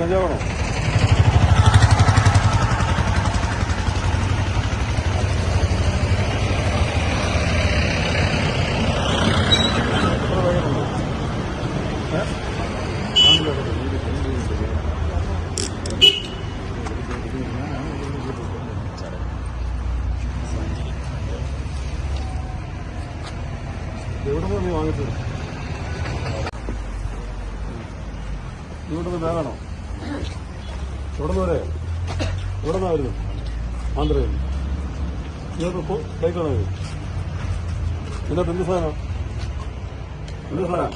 മതിയാവണോ എവിടെ നിന്ന് വാങ്ങിച്ചത് ഇവിടുന്ന് വേഗാണോ എവിടെ നിന്ന് വരെ. എവിടെ നിന്നാ വരുന്നത് ആന്ധ്രയിൽ നിങ്ങൾക്ക് ബൈക്കാണോ ഇത് ഇതിനകത്ത് എന്ത് സാധനം? എന്ത് സാധനം?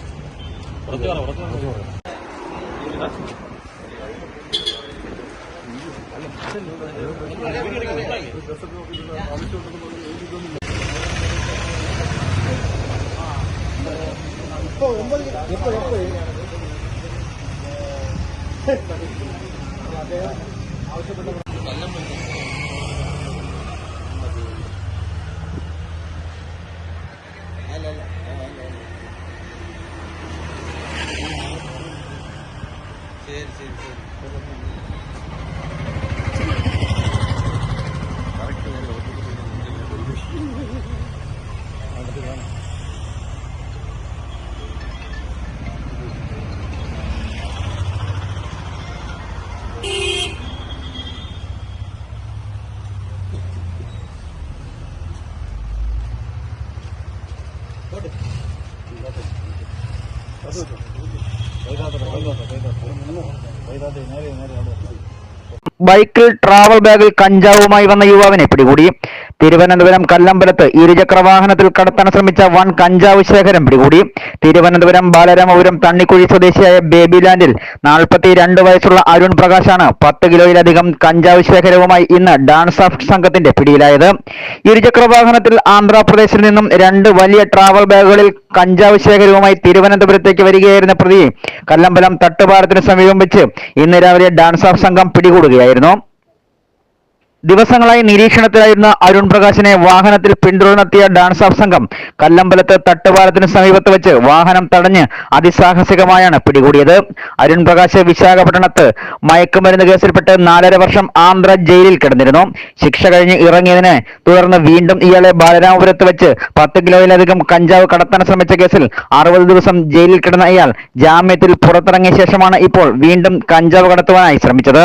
எப்போ ஒன்பது எப்போ எப்போ ആവശ്യപ്പെട്ട ശരി ശരി ശരി. ബൈക്കിൽ ട്രാവൽ ബാഗിൽ കഞ്ചാവുമായി വന്ന യുവാവിനെ പിടികൂടി. തിരുവനന്തപുരം കല്ലമ്പലത്ത് ഇരുചക്ര വാഹനത്തിൽ കടത്താൻ ശ്രമിച്ച വൻ കഞ്ചാവ് ശേഖരം പിടികൂടി. തിരുവനന്തപുരം ബാലരാമപുരം തണ്ണിക്കുഴി സ്വദേശിയായ ബേബിലാൻഡിൽ നാൽപ്പത്തിരണ്ട് വയസ്സുള്ള അരുൺ പ്രകാശാണ് പത്ത് കിലോയിലധികം കഞ്ചാവ് ശേഖരവുമായി ഇന്ന് ഡാൻസ് ഓഫ് സംഘത്തിന്റെ പിടിയിലായത്. ഇരുചക്ര വാഹനത്തിൽ ആന്ധ്രാപ്രദേശിൽ നിന്നും രണ്ട് വലിയ ട്രാവൽ ബാഗുകളിൽ കഞ്ചാവ് ശേഖരവുമായി തിരുവനന്തപുരത്തേക്ക് വരികയായിരുന്ന പ്രതിയെ കല്ലമ്പലം തട്ടുപാലത്തിന് സമീപം വെച്ച് ഇന്ന് രാവിലെ ഡാൻസ് ഓഫ് സംഘം പിടികൂടുകയായിരുന്നു. ദിവസങ്ങളായി നിരീക്ഷണത്തിലായിരുന്ന അരുൺ പ്രകാശിനെ വാഹനത്തിൽ പിന്തുടർന്നെത്തിയ ഡാൻസ് ഓഫ് സംഘം കല്ലമ്പലത്ത് തട്ടുപാലത്തിന് സമീപത്ത് വെച്ച് വാഹനം തടഞ്ഞ് അതിസാഹസികമായാണ് പിടികൂടിയത്. അരുൺ പ്രകാശ് വിശാഖപട്ടണത്ത് മയക്കുമരുന്ന് കേസിൽപ്പെട്ട് നാലര വർഷം ആന്ധ്ര ജയിലിൽ കിടന്നിരുന്നു. ശിക്ഷ കഴിഞ്ഞ് ഇറങ്ങിയതിനെ തുടർന്ന് വീണ്ടും ഇയാളെ ബാലരാമപുരത്ത് വെച്ച് പത്ത് കിലോയിലധികം കഞ്ചാവ് കടത്താൻ ശ്രമിച്ച കേസിൽ അറുപത് ദിവസം ജയിലിൽ കിടന്ന ഇയാൾ ജാമ്യത്തിൽ പുറത്തിറങ്ങിയ ശേഷമാണ് ഇപ്പോൾ വീണ്ടും കഞ്ചാവ് കടത്തുവാനായി ശ്രമിച്ചത്.